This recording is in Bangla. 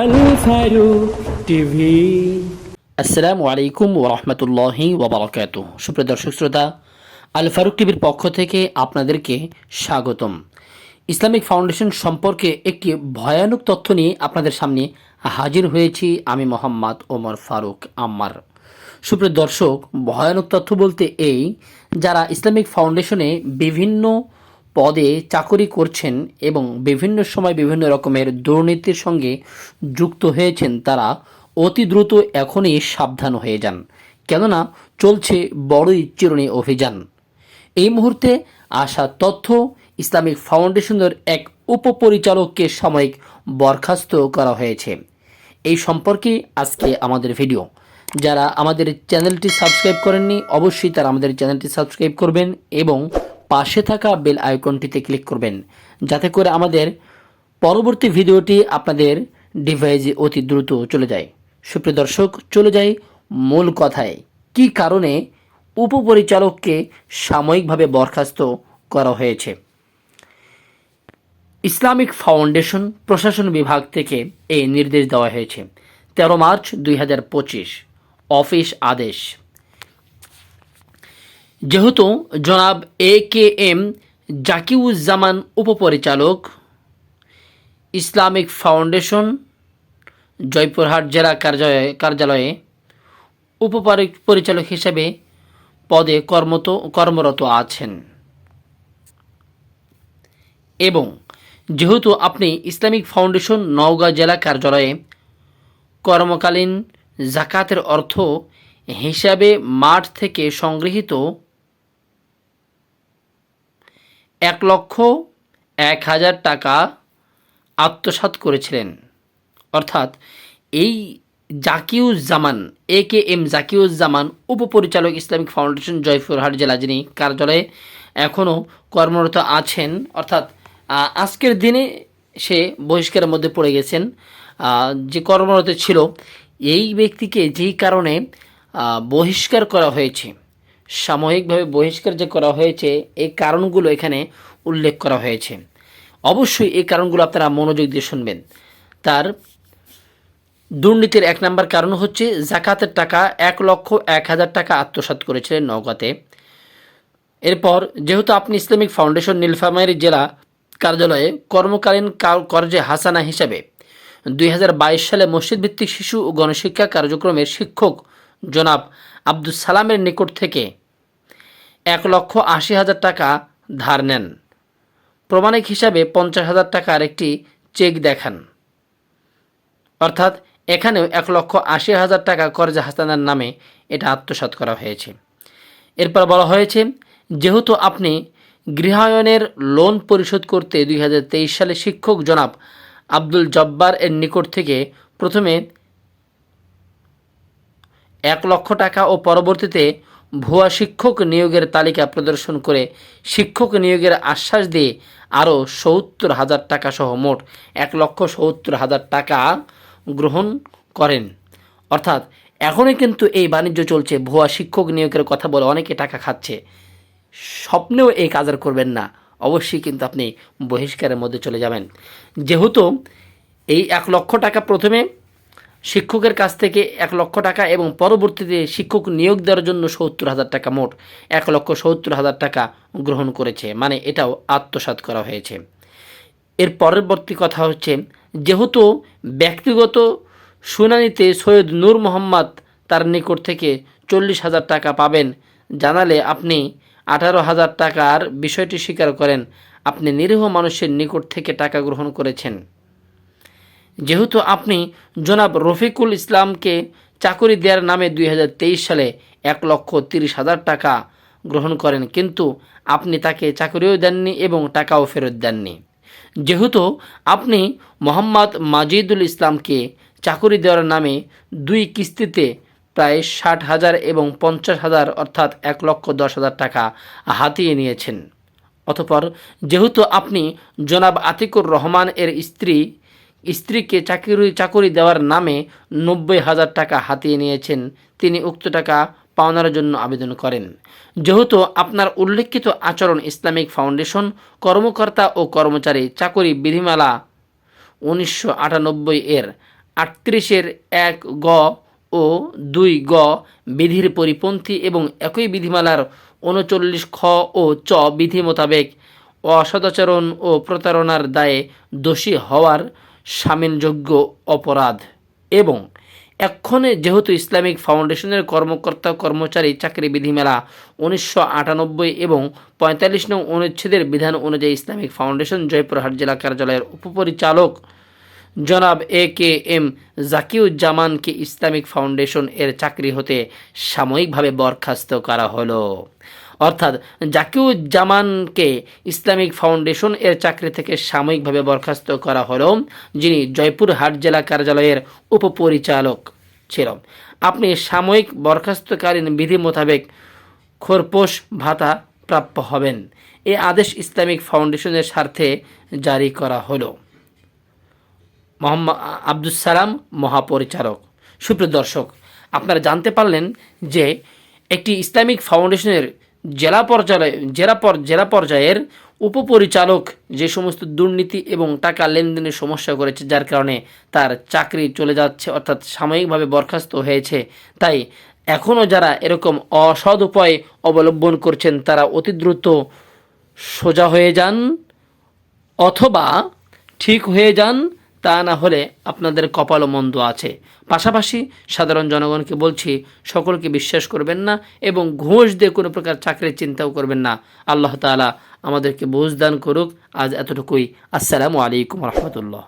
আল ফারুক টিভি আসসালামু আলাইকুম ওরহমতুল্লাহি ওবরাকাত সুপ্রিয় দর্শক শ্রোতা, আল ফারুক টিভির পক্ষ থেকে আপনাদেরকে স্বাগতম। ইসলামিক ফাউন্ডেশন সম্পর্কে একটি ভয়ানক তথ্য নিয়ে আপনাদের সামনে হাজির হয়েছি আমি মোহাম্মদ ওমর ফারুক আম্মার। সুপ্রিয় দর্শক, ভয়ানক তথ্য বলতে এই, যারা ইসলামিক ফাউন্ডেশনে বিভিন্ন পদে চাকরি করছেন এবং বিভিন্ন সময় বিভিন্ন রকমের দুর্নীতির সঙ্গে যুক্ত হয়েছেন তারা, অতি দ্রুত এখনই সাবধান হয়ে যান। কেননা চলছে বড়ই চিরণী অভিযান। এই মুহূর্তে আসা তথ্য ইসলামিক ফাউন্ডেশনের এক উপপরিচালককে সাময়িক বরখাস্ত করা হয়েছে। এই সম্পর্কে আজকে আমাদের ভিডিও। যারা আমাদের চ্যানেলটি সাবস্ক্রাইব করেননি, অবশ্যই তারা আমাদের চ্যানেলটি সাবস্ক্রাইব করবেন এবং পাশে থাকা বেল আইকনটিতে ক্লিক করবেন। যাতে করে আমাদের পরবর্তী ভিডিওটি আপনাদের ডিভাইসে অতি দ্রুত চলে যায়। সুপ্রিয় দর্শক, চলে যাই মূল কথায়। কি কারণে উপপরিচালককে সাময়িকভাবে বরখাস্ত করা হয়েছে? ইসলামিক ফাউন্ডেশন প্রশাসন বিভাগ থেকে এই নির্দেশ দেওয়া হয়েছে। তেরো মার্চ দুই হাজার পঁচিশ। অফিস আদেশ। যেহেতু জনাব এ কে এম জাকিউজ্জামান উপপরিচালক, ইসলামিক ফাউন্ডেশন, জয়পুরহাট জেলা কার্যালয়ে কার্যালয়ে উপপরি- পরিচালক হিসেবে পদে কর্মত, কর্মরত আছেন। এবং যেহেতু আপনি ইসলামিক ফাউন্ডেশন নওগাঁ জেলা কার্যালয়ে কর্মকালীন জাকাতের অর্থ হিসাবে মাঠ থেকে সংগৃহীত এক লক্ষ এক হাজার টাকা আত্মসাৎ করেছিলেন। অর্থাৎ এই জাকিউজ্জামান, এ কে এম জাকিউজ্জামান, উপপরিচালক ইসলামিক ফাউন্ডেশন, জয়পুরহাট জেলা যিনি কার্যালয়ে এখনও কর্মরত আছেন, অর্থাৎ আজকের দিনে সে বহিষ্কারের মধ্যে পড়ে গেছেন যে কর্মরত ছিল, এই ব্যক্তিকে যেই কারণে বহিষ্কার করা হয়েছে। সাময়িকভাবে বহিষ্কার যে করা হয়েছে, এই কারণগুলো এখানে উল্লেখ করা হয়েছে। অবশ্যই এই কারণগুলো আপনারা মনোযোগ দিয়ে শুনবেন। তার দুর্নীতির এক নম্বর কারণ হচ্ছে জাকাতের টাকা এক লক্ষ এক হাজার টাকা আত্মসাৎ করেছিলেন নওগাঁতে। এরপর যেহেতু আপনি ইসলামিক ফাউন্ডেশন নীলফামারী জেলা কার্যালয়ে কর্মকালীন কার- কর্জে হাসানা হিসাবে দুই হাজার বাইশ সালে মসজিদ ভিত্তিক শিশু ও গণশিক্ষা কার্যক্রমের শিক্ষক জনাব আব্দুল সালামের নিকট থেকে এক লক্ষ আশি হাজার টাকা ধার নেন। প্রমাণিক হিসাবে পঞ্চাশ হাজার টাকার একটি চেক দেখান। অর্থাৎ এখানেও এক লক্ষ আশি হাজার টাকা কর্জা হাসানার নামে এটা আত্মসাৎ করা হয়েছে। এরপর বলা হয়েছে, যেহেতু আপনি গৃহায়নের লোন পরিশোধ করতে দুই হাজার তেইশ সালে শিক্ষক জনাব আব্দুল জব্বার এর নিকট থেকে প্রথমে এক লক্ষ টাকা ও পরবর্তীতে ভুয়া শিক্ষক নিয়োগের তালিকা প্রদর্শন করে শিক্ষক নিয়োগের আশ্বাস দিয়ে আরও সত্তর হাজার টাকা সহ মোট এক লক্ষ সত্তর হাজার টাকা গ্রহণ করেন। অর্থাৎ এখনই কিন্তু এই বাণিজ্য চলছে, ভুয়া শিক্ষক নিয়োগের কথা বলে অনেকে টাকা খাচ্ছে। স্বপ্নেও এই কাজ আর করবেন না, অবশ্যই কিন্তু আপনি বহিষ্কারের মধ্যে চলে যাবেন। যেহেতু এই এক লক্ষ টাকা প্রথমে শিক্ষকের কাছ থেকে এক লক্ষ টাকা এবং পরবর্তীতে শিক্ষক নিয়োগ দেওয়ার জন্য সত্তর হাজার টাকা মোট এক লক্ষ সত্তর হাজার টাকা গ্রহণ করেছে। মানে এটাও আত্মসাৎ করা হয়েছে। এর পরবর্তী কথা হচ্ছে, যেহেতু ব্যক্তিগত শুনানিতে সৈয়দ নূর মোহাম্মদ তার নিকট থেকে চল্লিশ হাজার টাকা পাবেন, জানালে আপনি আঠারো হাজার টাকার বিষয়টি স্বীকার করেন। আপনি নিরীহ মানুষের নিকট থেকে টাকা গ্রহণ করেছেন। যেহেতু আপনি জনাব রফিকুল ইসলামকে চাকরি দেওয়ার নামে দুই হাজার তেইশ সালে এক লক্ষ তিরিশ হাজার টাকা গ্রহণ করেন, কিন্তু আপনি তাকে চাকরিও দেননি এবং টাকাও ফেরত দেননি। যেহেতু আপনি মোহাম্মদ মাজিদুল ইসলামকে চাকরি দেওয়ার নামে দুই কিস্তিতে প্রায় ষাট হাজার এবং পঞ্চাশ হাজার অর্থাৎ এক লক্ষ দশ হাজার টাকা হাতিয়ে নিয়েছেন। অতপর যেহেতু আপনি জনাব আতিকুর রহমান এর স্ত্রী স্ত্রীকে চাকরি চাকরি দেওয়ার নামে নব্বই হাজার টাকা হাতিয়ে নিয়েছেন। তিনি উক্ত টাকা পাওনার জন্য আবেদন করেন। যেহেতু আপনার উল্লেখিত আচরণ ইসলামিক ফাউন্ডেশন, কর্মকর্তা ও কর্মচারী চাকরি বিধিমালা উনিশশো আটানব্বই এর আটত্রিশের এক গ ও দুই গ বিধির পরিপন্থী এবং একই বিধিমালার উনচল্লিশ খ ও চ বিধি মোতাবেক অসদাচরণ ও প্রতারণার দায়ে দোষী হওয়ার সামিলযোগ্য অপরাধ। এবং এক্ষণে যেহেতু ইসলামিক ফাউন্ডেশনের কর্মকর্তা, কর্মচারী চাকরি বিধিমেলা উনিশশো আটানব্বই এবং পঁয়তাল্লিশ নং অনুচ্ছেদের বিধান অনুযায়ী ইসলামিক ফাউন্ডেশন জয়পুরহাট জেলা কার্যালয়ের উপপরিচালক জনাব এ কে এম জাকিউজ্জামানকে ইসলামিক ফাউন্ডেশন এর চাকরি হতে সাময়িকভাবে বরখাস্ত করা হলো। অর্থাৎ জাকিউজ্জামানকে ইসলামিক ফাউন্ডেশন এর চাকরি থেকে সাময়িকভাবে বরখাস্ত করা হলো, যিনি জয়পুরহাট জেলা কার্যালয়ের উপপরিচালক ছিল আপনি সাময়িক বরখাস্তকালীন বিধি মোতাবেক খোরপোশ ভাতা প্রাপ্য হবেন। এ আদেশ ইসলামিক ফাউন্ডেশনের স্বার্থে জারি করা হলো। মোহাম্মদ আব্দুল সালাম মহাপরিচালক। সুপ্রিয় দর্শক, আপনারা জানতে পারলেন যে একটি ইসলামিক ফাউন্ডেশনের জেলা পর্যায়ে জেলা জেলা পর্যায়ের উপপরিচালক যে সমস্ত দুর্নীতি এবং টাকা লেনদেনের সমস্যা করেছে, যার কারণে তার চাকরি চলে যাচ্ছে, অর্থাৎ সাময়িকভাবে বরখাস্ত হয়েছে। তাই এখনও যারা এরকম অসৎ উপায় অবলম্বন করছেন, তারা অতি দ্রুত সোজা হয়ে যান, অথবা ঠিক হয়ে যান তা না হলে আপনাদের কপালও মন্দ আছে। পাশাপাশি সাধারণ জনগণকে বলছি, সকলকে বিশ্বাস করবেন না এবং ঘুষ দিয়ে কোনো প্রকার চাকরির চিন্তাও করবেন না। আল্লাহ তালা আমাদেরকে বোঝ দান করুক। আজ এতটুকুই। আসসালামু আলাইকুম রহমতুল্লাহ।